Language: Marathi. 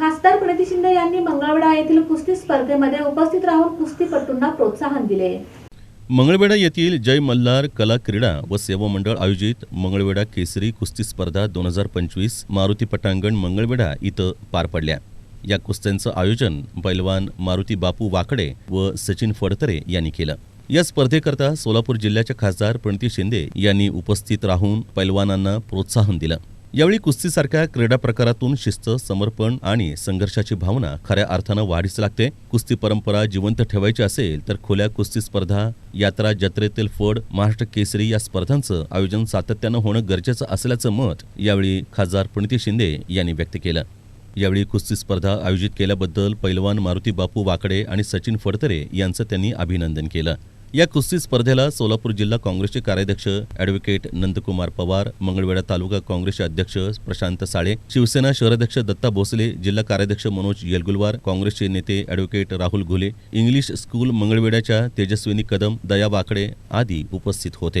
खासदार प्रणिती शिंदे यांनी मंगळवेढा येथील कुस्ती स्पर्धेमध्ये उपस्थित राहून कुस्तीपटूंना प्रोत्साहन दिले. मंगळवेढा येथील जय मल्हार कला क्रीडा व सेवा मंडळ आयोजित मंगळवेढा केसरी कुस्ती स्पर्धा दोन हजार पंचवीस मारुती पटांगण मंगळवेढा इथं पार पडल्या. या कुस्त्यांचं आयोजन पैलवान मारुती बापू वाकडे व सचिन फडतरे यांनी केलं. या स्पर्धेकरता सोलापूर जिल्ह्याचे खासदार प्रणिती शिंदे यांनी उपस्थित राहून पैलवानांना प्रोत्साहन दिलं. यावेळी कुस्तीसारख्या क्रीडा प्रकारातून शिस्त समर्पण आणि संघर्षाची भावना खऱ्या अर्थानं वाढीस लागते. कुस्ती परंपरा जिवंत ठेवायची असेल तर खुल्या कुस्ती स्पर्धा यात्रा जत्रेतील फड महाराष्ट्र केसरी या स्पर्धांचं आयोजन सातत्यानं होणं गरजेचं असल्याचं मत यावेळी खासदार प्रणिती शिंदे यांनी व्यक्त केलं. यावेळी कुस्ती स्पर्धा आयोजित केल्याबद्दल पैलवान मारुती बापू वाकडे आणि सचिन फडतरे यांचं त्यांनी अभिनंदन केलं. या कुस्ती स्पर्धेला सोलापूर जिल्हा काँग्रेसचे कार्याध्यक्ष ॲडव्होकेट नंदकुमार पवार मंगळवेढा तालुका काँग्रेसचे अध्यक्ष प्रशांत साळे शिवसेना शहराध्यक्ष दत्ता भोसले जिल्हा कार्याध्यक्ष मनोज येलगुलवार काँग्रेसचे नेते advocate Rahul Ghule English school मंगळवेढ्याच्या Tejaswini Kadam Daya वाकडे आदी उपस्थित होते.